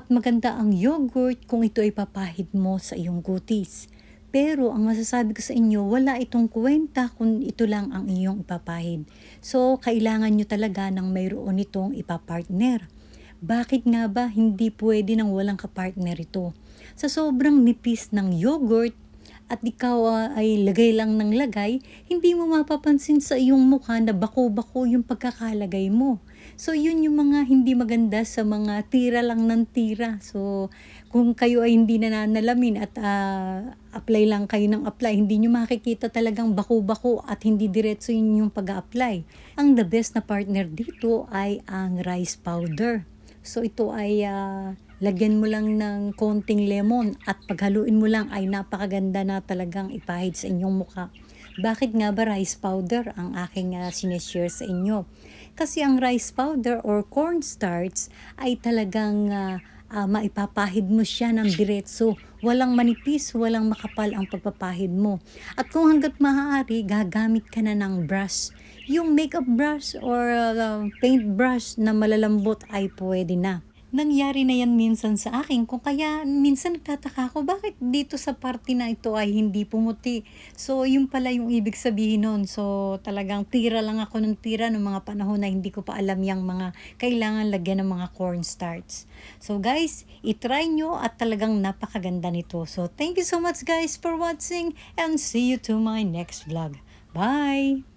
at maganda ang yogurt kung ito ay papahid mo sa iyong gutis. Pero ang masasabi ko sa inyo, wala itong kwenta kung ito lang ang iyong ipapahid. So, kailangan nyo talaga ng mayroon itong ipapartner. Bakit nga ba hindi pwede nang walang kapartner ito? Sa sobrang nipis ng yogurt, at ikaw ah, ay lagay lang ng lagay, hindi mo mapapansin sa iyong mukha na bako-bako yung pagkakalagay mo. So, yun yung mga hindi maganda sa mga tira lang ng tira. So, kung kayo ay hindi nananalamin at ah, apply lang kayo ng apply, hindi nyo makikita talagang bako-bako at hindi diretso yun yung pag-apply. Ang the best na partner dito ay ang rice powder. So, ito ay ah, lagyan mo lang ng konting lemon at paghaluin mo lang ay napakaganda na talagang ipahid sa inyong mukha. Bakit nga ba rice powder ang aking uh, sineshare sa inyo? Kasi ang rice powder or cornstarch ay talagang ah, ah, maipapahid mo siya ng diretso. Walang manipis, walang makapal ang pagpapahid mo. At kung hanggat maaari, gagamit ka na ng brush. Yung makeup brush or ah, paint brush na malalambot ay pwede na nangyari na yan minsan sa akin. Kung kaya minsan nagtataka ako, bakit dito sa party na ito ay hindi pumuti? So, yun pala yung ibig sabihin nun. So, talagang tira lang ako ng tira ng mga panahon na hindi ko pa alam yung mga kailangan lagyan ng mga cornstarch. So, guys, itry nyo at talagang napakaganda nito. So, thank you so much guys for watching and see you to my next vlog. Bye!